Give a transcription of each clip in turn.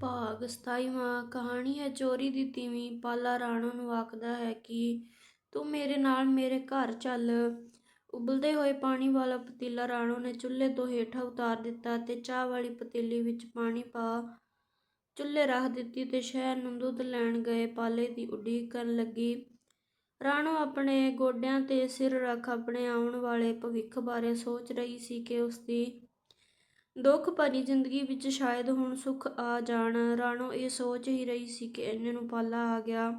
ਭਾਗ 27ਵਾਂ ਕਹਾਣੀ ਹੈ, ਚੋਰੀ ਦੀ ਤੀਵੀਂ ਪਾਲਾ ਰਾਣੋ ਨੂੰ ਆਖਦਾ ਹੈ ਕਿ ਤੂੰ ਮੇਰੇ ਨਾਲ ਮੇਰੇ ਘਰ ਚੱਲ। ਉਬਲਦੇ ਹੋਏ ਪਾਣੀ ਵਾਲਾ ਪਤੀਲਾ ਰਾਣੋ ਨੇ ਚੁੱਲ੍ਹੇ ਤੋਂ ਹੇਠਾਂ ਉਤਾਰ ਦਿੱਤਾ ਤੇ ਚਾਹ ਵਾਲੀ ਪਤੀਲੀ ਵਿੱਚ ਪਾਣੀ ਪਾ ਚੁੱਲ੍ਹੇ ਰੱਖ ਦਿੱਤੀ ਤੇ ਸ਼ਹਿਰ ਨੂੰ ਦੁੱਧ ਲੈਣ ਗਏ। ਪਾਲੇ ਦੀ ਉਡੀਕ ਕਰਨ ਲੱਗੀ। ਰਾਣੋ ਆਪਣੇ ਗੋਡਿਆਂ ਤੇ ਸਿਰ ਰੱਖ ਆਪਣੇ ਆਉਣ ਵਾਲੇ ਭਵਿੱਖ ਬਾਰੇ ਸੋਚ ਰਹੀ ਸੀ ਕਿ ਉਸਦੀ ਦੁੱਖ ਭਰੀ ਜ਼ਿੰਦਗੀ ਵਿੱਚ ਸ਼ਾਇਦ ਹੁਣ ਸੁੱਖ ਆ ਜਾਣ। ਰਾਣੋ ਇਹ ਸੋਚ ਹੀ ਰਹੀ ਸੀ ਕਿ ਇੰਨੇ ਨੂੰ ਪਾਲਾ ਆ ਗਿਆ।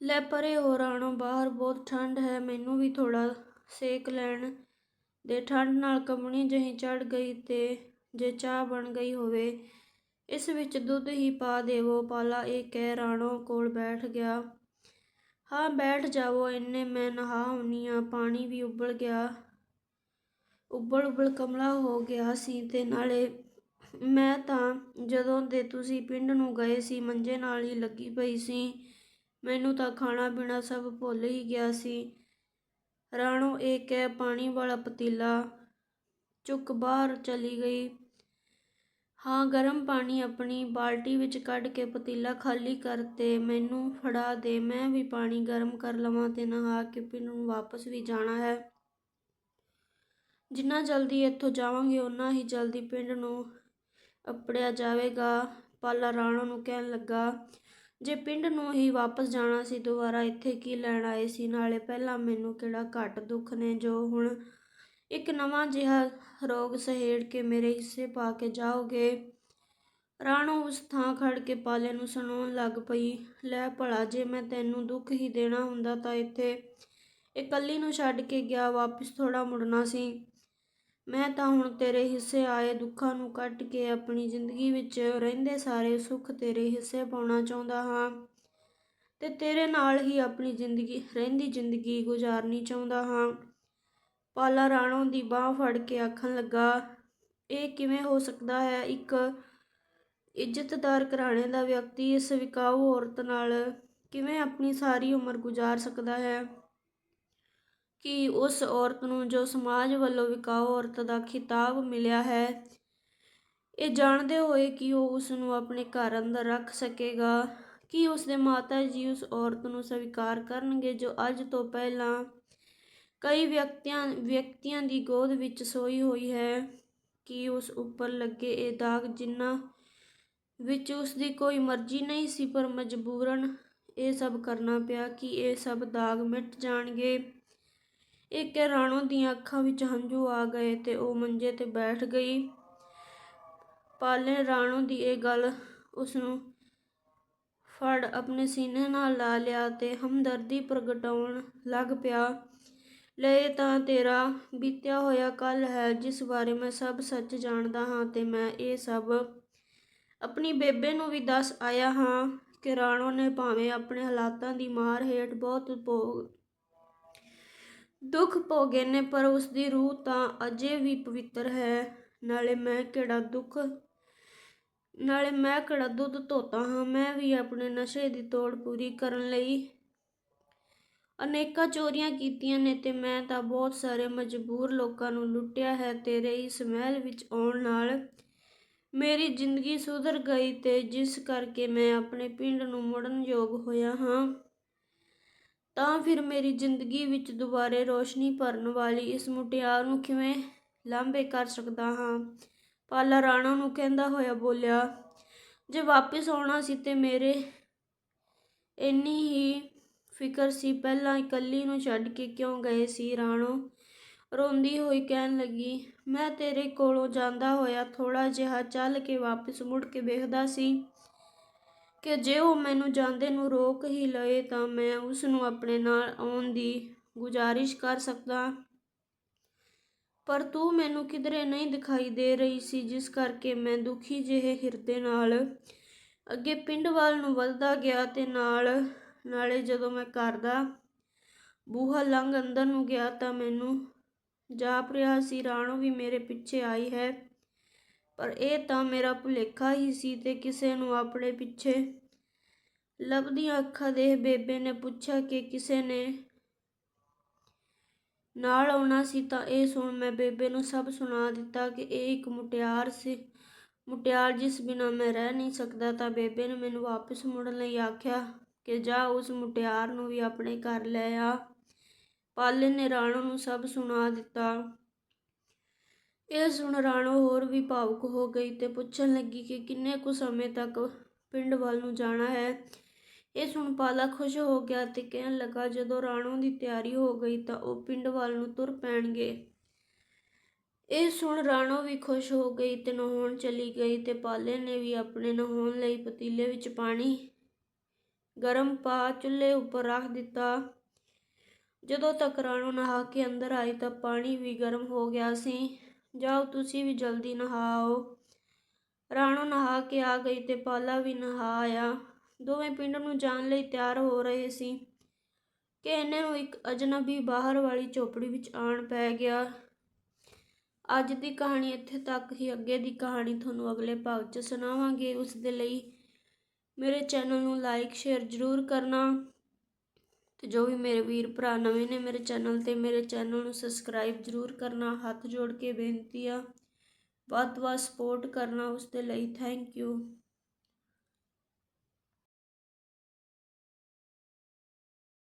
ਲੈ ਪਰੇ ਹੋ ਰਾਣੋ, ਬਾਹਰ ਬਹੁਤ ਠੰਡ ਹੈ, ਮੈਨੂੰ ਵੀ ਥੋੜਾ ਸੇਕ ਲੈਣ ਦੇ। ਠੰਡ ਨਾਲ ਕਮਣੀ ਜਹੀ ਚੜ ਗਈ ਤੇ ਜੇ ਚਾਹ ਬਣ ਗਈ ਹੋਵੇ, ਇਸ ਵਿੱਚ ਦੁੱਧ ਹੀ ਪਾ ਦੇਵੋ। ਪਾਲਾ ਇਹ ਕਹਿ ਰਾਣੋ ਕੋਲ ਬੈਠ ਗਿਆ। ਹਾਂ, ਬੈਠ ਜਾਵੋ, ਇੰਨੇ ਮੈਂ ਨਹਾ ਆਉਣੀ ਆ ਪਾਣੀ ਵੀ ਉਬਲ ਗਿਆ। ਉਬਲ ਉਬਲ ਕਮਲਾ ਹੋ ਗਿਆ ਸੀ ਅਤੇ ਨਾਲੇ ਮੈਂ ਤਾਂ ਜਦੋਂ ਦੇ ਤੁਸੀਂ ਪਿੰਡ ਨੂੰ ਗਏ ਸੀ ਮੰਜੇ ਨਾਲ ਹੀ ਲੱਗੀ ਪਈ ਸੀ। ਮੈਨੂੰ ਤਾਂ ਖਾਣਾ ਪੀਣਾ ਸਭ ਭੁੱਲ ਹੀ ਗਿਆ ਸੀ। ਰਾਣੋ ਇਹ ਕਹਿ ਪਾਣੀ ਵਾਲਾ ਪਤੀਲਾ ਚੁੱਕ ਬਾਹਰ ਚਲੀ ਗਈ। ਹਾਂ, ਗਰਮ ਪਾਣੀ ਆਪਣੀ ਬਾਲਟੀ ਵਿੱਚ ਕੱਢ ਕੇ ਪਤੀਲਾ ਖਾਲੀ ਕਰ ਤੇ ਮੈਨੂੰ ਫੜਾ ਦੇ। ਮੈਂ ਵੀ ਪਾਣੀ ਗਰਮ ਕਰ ਲਵਾਂ ਤੇ ਨਹਾ ਕੇ ਪਿੰਡ ਨੂੰ ਵਾਪਸ ਵੀ ਜਾਣਾ ਹੈ। ਜਿੰਨਾ ਜਲਦੀ ਇੱਥੋਂ ਜਾਵਾਂਗੇ, ਓਨਾ ਹੀ ਜਲਦੀ ਪਿੰਡ ਨੂੰ ਅਪੜਿਆ ਜਾਵੇਗਾ। ਪਾਲਾ ਰਾਣਾ ਨੂੰ ਕਹਿਣ ਲੱਗਾ, ਜੇ ਪਿੰਡ ਨੂੰ ਹੀ ਵਾਪਸ ਜਾਣਾ ਸੀ ਦੁਬਾਰਾ, ਇੱਥੇ ਕੀ ਲੈਣ ਆਏ ਸੀ? ਨਾਲੇ ਪਹਿਲਾਂ ਮੈਨੂੰ ਕਿਹੜਾ ਘੱਟ ਦੁੱਖ ਨੇ ਜੋ ਹੁਣ ਇੱਕ ਨਵਾਂ ਜਿਹਾ ਰੋਗ ਸਹੇੜ ਕੇ ਮੇਰੇ ਹਿੱਸੇ ਪਾ ਕੇ ਜਾਓਗੇ? ਰਾਣੋ ਉਸ ਥਾਂ ਖੜ ਕੇ ਪਾਲੇ ਨੂੰ ਸੁਣਾਉਣ ਲੱਗ ਪਈ, ਲੈ ਭਲਾ, ਜੇ ਮੈਂ ਤੈਨੂੰ ਦੁੱਖ ਹੀ ਦੇਣਾ ਹੁੰਦਾ ਤਾਂ ਇੱਥੇ ਇਕੱਲੀ ਨੂੰ ਛੱਡ ਕੇ ਗਿਆ, ਵਾਪਸ ਥੋੜਾ ਮੁੜਨਾ ਸੀ। ਮੈਂ ਤਾਂ ਹੁਣ ਤੇਰੇ ਹਿੱਸੇ ਆਏ ਦੁੱਖਾਂ ਨੂੰ ਕੱਟ ਕੇ ਆਪਣੀ ਜ਼ਿੰਦਗੀ ਵਿੱਚ ਰਹਿੰਦੇ ਸਾਰੇ ਸੁੱਖ ਤੇਰੇ ਹਿੱਸੇ ਪਾਉਣਾ ਚਾਹੁੰਦਾ ਹਾਂ। ਤੇ ਤੇਰੇ ਨਾਲ ਹੀ ਆਪਣੀ ਜ਼ਿੰਦਗੀ, ਰਹਿੰਦੀ ਜ਼ਿੰਦਗੀ ਗੁਜ਼ਾਰਨੀ ਚਾਹੁੰਦਾ ਹਾਂ। ਪਾਲਾ ਰਾਣੋ ਦੀ ਬਾਹ ਫੜ ਕੇ ਆਖਣ ਲੱਗਾ, ਇਹ ਕਿਵੇਂ ਹੋ ਸਕਦਾ ਹੈ? ਇੱਕ ਇੱਜ਼ਤਦਾਰ ਘਰਾਣੇ ਦਾ ਵਿਅਕਤੀ ਇਸ ਵਿਕਾਊ ਔਰਤ ਨਾਲ ਕਿਵੇਂ ਆਪਣੀ ਸਾਰੀ ਉਮਰ ਗੁਜ਼ਾਰ ਸਕਦਾ ਹੈ? ਕਿ ਉਸ ਔਰਤ ਨੂੰ ਜੋ ਸਮਾਜ ਵੱਲੋਂ ਵਿਕਾਊ ਔਰਤ ਦਾ ਖਿਤਾਬ ਮਿਲਿਆ ਹੈ, ਇਹ ਜਾਣਦੇ ਹੋਏ ਕਿ ਉਹ ਉਸ ਨੂੰ ਆਪਣੇ ਘਰ ਅੰਦਰ ਰੱਖ ਸਕੇਗਾ, ਕਿ ਉਸ ਦੇ ਮਾਤਾ ਜੀ ਉਸ ਔਰਤ ਨੂੰ ਸਵੀਕਾਰ ਕਰਨਗੇ ਜੋ ਅੱਜ ਤੋਂ ਪਹਿਲਾਂ ਕਈ ਵਿਅਕਤੀਆਂ ਵਿਅਕਤੀਆਂ ਦੀ ਗੋਦ ਵਿੱਚ ਸੋਈ ਹੋਈ ਹੈ, ਕਿ ਉਸ ਉੱਪਰ ਲੱਗੇ ਇਹ ਦਾਗ ਜਿੰਨਾ ਵਿੱਚ ਉਸ ਦੀ ਕੋਈ ਮਰਜ਼ੀ ਨਹੀਂ ਸੀ ਪਰ ਮਜਬੂਰਨ ਇਹ ਸਭ ਕਰਨਾ ਪਿਆ ਕਿ ਇਹ ਸਭ ਦਾਗ ਮਿਟ ਜਾਣਗੇ। ਇੱਕ ਰਾਣੋ ਦੀਆਂ ਅੱਖਾਂ ਵਿੱਚ ਹੰਝੂ ਆ ਗਏ ਤੇ ਉਹ ਮੰਜੇ ਤੇ ਬੈਠ ਗਈ। ਪਾਲੇ ਰਾਣੋ ਦੀ ਇਹ ਗੱਲ ਉਸ ਨੂੰ ਫੜ ਆਪਣੇ ਸੀਨੇ ਨਾਲ ਲਾ ਲਿਆ ਤੇ ਹਮਦਰਦੀ ਪ੍ਰਗਟਾਉਣ ਲੱਗ ਪਿਆ। ਲੈ ਤਾਂ ਤੇਰਾ ਬੀਤਿਆ ਹੋਇਆ ਕੱਲ ਹੈ, ਜਿਸ ਬਾਰੇ ਮੈਂ ਸਭ ਸੱਚ ਜਾਣਦਾ ਹਾਂ ਤੇ ਮੈਂ ਇਹ ਸਭ ਆਪਣੀ ਬੇਬੇ ਨੂੰ ਵੀ ਦੱਸ ਆਇਆ ਹਾਂ ਕਿ ਰਾਣੋ ਨੇ ਭਾਵੇਂ ਆਪਣੇ ਹਾਲਾਤਾਂ ਦੀ ਮਾਰ ਹੇਠ ਬਹੁਤ ਭੋਗ ਦੁੱਖ ਭੋਗੇ ਨੇ, ਪਰ ਉਸ ਦੀ ਰੂਹ ਤਾਂ ਅਜੇ ਵੀ ਪਵਿੱਤਰ ਹੈ। ਨਾਲੇ ਮੈਂ ਕਿਹੜਾ ਦੁੱਖ, ਨਾਲੇ ਮੈਂ ਕਿਹੜਾ ਦੁੱਧ ਧੋਤਾ ਹਾਂ। ਮੈਂ ਵੀ ਆਪਣੇ ਨਸ਼ੇ ਦੀ ਤੋੜ ਪੂਰੀ ਕਰਨ ਲਈ ਅਨੇਕਾਂ ਚੋਰੀਆਂ ਕੀਤੀਆਂ ਨੇ ਤੇ ਮੈਂ ਤਾਂ ਬਹੁਤ ਸਾਰੇ ਮਜਬੂਰ ਲੋਕਾਂ ਨੂੰ ਲੁੱਟਿਆ ਹੈ। ਤੇਰੇ ਇਸ ਮਹਿਲ ਵਿੱਚ ਆਉਣ ਨਾਲ ਮੇਰੀ ਜ਼ਿੰਦਗੀ ਸੁਧਰ ਗਈ ਤੇ ਜਿਸ ਕਰਕੇ ਮੈਂ ਆਪਣੇ ਪਿੰਡ ਨੂੰ ਮੁੜਨ ਯੋਗ ਹੋਇਆ ਹਾਂ। ਤਾਂ ਫਿਰ ਮੇਰੀ ਜ਼ਿੰਦਗੀ ਵਿੱਚ ਦੁਬਾਰੇ ਰੋਸ਼ਨੀ ਭਰਨ ਵਾਲੀ ਇਸ ਮੁਟਿਆਰ ਨੂੰ ਕਿਵੇਂ ਲਾਂਭੇ ਕਰ ਸਕਦਾ ਹਾਂ? ਪਾਲਾ ਰਾਣਾ ਨੂੰ ਕਹਿੰਦਾ ਹੋਇਆ ਬੋਲਿਆ, ਜੇ ਵਾਪਸ ਆਉਣਾ ਸੀ ਤੇ ਮੇਰੇ ਇੰਨੀ ਹੀ ਫਿਕਰ ਸੀ, ਪਹਿਲਾਂ ਇਕੱਲੀ ਨੂੰ ਛੱਡ ਕੇ ਕਿਉਂ ਗਏ ਸੀ ਰਾਣੋ? ਰੋਂਦੀ ਹੋਈ ਕਹਿਣ ਲੱਗੀ, ਮੈਂ ਤੇਰੇ ਕੋਲੋਂ ਜਾਂਦਾ ਹੋਇਆ ਥੋੜਾ ਜਿਹਾ ਚੱਲ ਕੇ ਵਾਪਸ ਮੁੜ ਕੇ ਵੇਖਦਾ ਸੀ। ਕਿ ਜੇ ਉਹ ਮੈਨੂੰ ਜਾਂਦੇ ਨੂੰ ਰੋਕ ਹੀ ਲਏ ਤਾਂ ਮੈਂ ਉਸ ਨੂੰ ਆਪਣੇ ਨਾਲ ਆਉਣ ਦੀ ਗੁਜ਼ਾਰਿਸ਼ ਕਰ ਸਕਦਾ। ਪਰ ਤੂੰ ਮੈਨੂੰ ਕਿਧਰੇ ਨਹੀਂ ਦਿਖਾਈ ਦੇ ਰਹੀ ਸੀ, ਜਿਸ ਕਰਕੇ ਮੈਂ ਦੁਖੀ ਜਿਹੇ ਹਿਰਦੇ ਨਾਲ ਅੱਗੇ ਪਿੰਡ ਵੱਲ ਨੂੰ ਵੱਧਦਾ ਗਿਆ ਤੇ ਨਾਲ ਨਾਲੇ ਜਦੋਂ ਮੈਂ ਘਰ ਦਾ ਬੂਹਾ ਲੰਘ ਅੰਦਰ ਨੂੰ ਗਿਆ ਤਾਂ ਮੈਨੂੰ ਜਾਪ ਰਿਹਾ ਸੀ, ਰਾਣੋ ਵੀ ਮੇਰੇ ਪਿੱਛੇ ਆਈ ਹੈ। ਪਰ ਇਹ ਤਾਂ ਮੇਰਾ ਭੁਲੇਖਾ ਹੀ ਸੀ ਤੇ ਕਿਸੇ ਨੂੰ ਆਪਣੇ ਪਿੱਛੇ ਲੱਭਦੀਆਂ ਅੱਖਾਂ ਦੇ ਬੇਬੇ ਨੇ ਪੁੱਛਿਆ ਕਿ ਕਿਸੇ ਨੇ ਨਾਲ ਆਉਣਾ ਸੀ ਤਾਂ ਇਹ ਸੁਣ ਮੈਂ ਬੇਬੇ ਨੂੰ ਸਭ ਸੁਣਾ ਦਿੱਤਾ ਕਿ ਇਹ ਇੱਕ ਮੁਟਿਆਰ ਸੀ। ਮੁਟਿਆਰ ਜਿਸ ਬਿਨਾਂ ਮੈਂ ਰਹਿ ਨਹੀਂ ਸਕਦਾ ਤਾਂ ਬੇਬੇ ਨੇ ਮੈਨੂੰ ਵਾਪਸ ਮੁੜਨ ਲਈ ਆਖਿਆ ਕਿ ਜਾ ਉਸ ਮੁਟਿਆਰ ਨੂੰ ਵੀ ਆਪਣੇ ਘਰ ਲੈ ਆ। ਪਾਲੇ ਨੇ ਰਾਣੋ ਨੂੰ ਸਭ ਸੁਣਾ ਦਿੱਤਾ। ਇਹ ਸੁਣ ਰਾਣੋ ਹੋਰ ਵੀ ਭਾਵੁਕ ਹੋ ਗਈ ਤੇ ਪੁੱਛਣ ਲੱਗੀ ਕਿ ਕਿੰਨੇ ਕੁ ਸਮੇਂ ਤੱਕ ਪਿੰਡ ਵੱਲ ਨੂੰ ਜਾਣਾ ਹੈ। ਇਹ ਸੁਣ ਪਾਲਾ ਖੁਸ਼ ਹੋ ਗਿਆ ਤੇ ਕਹਿਣ ਲੱਗਾ, ਜਦੋਂ ਰਾਣੋ ਦੀ ਤਿਆਰੀ ਹੋ ਗਈ ਤਾਂ ਉਹ ਪਿੰਡ ਵੱਲ ਨੂੰ ਤੁਰ ਪੈਣਗੇ। ਇਹ ਸੁਣ ਰਾਣੋ ਵੀ ਖੁਸ਼ ਹੋ ਗਈ ਤੇ ਨਹਾਉਣ ਚਲੀ ਗਈ ਤੇ ਪਾਲੇ ਨੇ ਵੀ ਆਪਣੇ ਨਹਾਉਣ ਲਈ ਪਤੀਲੇ ਵਿੱਚ ਪਾਣੀ ਗਰਮ ਪਾ ਚੁੱਲ੍ਹੇ ਉੱਪਰ ਰੱਖ ਦਿੱਤਾ। ਜਦੋਂ ਤੱਕ ਰਾਣੋ ਨਹਾ ਕੇ ਅੰਦਰ ਆਈ ਤਾਂ ਪਾਣੀ ਵੀ ਗਰਮ ਹੋ ਗਿਆ ਸੀ। ਜਾਓ, ਤੁਸੀਂ ਵੀ ਜਲਦੀ ਨਹਾਓ। ਰਾਣੋ ਨਹਾ ਕੇ ਆ ਗਈ ਤੇ ਪਾਲਾ ਵੀ ਨਹਾ ਆਇਆ ਦੋਵੇਂ ਪਿੰਡ ਨੂੰ ਜਾਣ ਲਈ ਤਿਆਰ ਹੋ ਰਹੇ ਸੀ। ਕਿ ਇਹਨਾਂ ਨੂੰ ਇੱਕ ਅਜਨਬੀ ਬਾਹਰ ਵਾਲੀ ਝੋਪੜੀ ਵਿੱਚ ਆਣ ਪੈ ਗਿਆ। ਅੱਜ ਦੀ ਕਹਾਣੀ ਇੱਥੇ ਤੱਕ ਹੀ, ਅੱਗੇ ਦੀ ਕਹਾਣੀ ਤੁਹਾਨੂੰ ਅਗਲੇ ਭਾਗ 'ਚ ਸੁਣਾਵਾਂਗੇ। ਉਸ ਦੇ ਲਈ ਮੇਰੇ ਚੈਨਲ ਨੂੰ ਲਾਈਕ, ਸ਼ੇਅਰ ਜ਼ਰੂਰ ਕਰਨਾ। ਤੇ ਜੋ ਵੀ ਮੇਰੇ ਵੀਰ ਭਰਾ ਨਵੇਂ ਨੇ ਮੇਰੇ ਚੈਨਲ ਤੇ, ਮੇਰੇ ਚੈਨਲ ਨੂੰ ਸਬਸਕ੍ਰਾਈਬ ਜ਼ਰੂਰ ਕਰਨਾ, ਹੱਥ ਜੋੜ ਕੇ ਬੇਨਤੀ ਆ। ਵੱਧ ਤੋਂ ਵੱਧ ਸਪੋਰਟ ਕਰਨਾ ਉਸ ਦੇ ਲਈ ਥੈਂਕ ਯੂ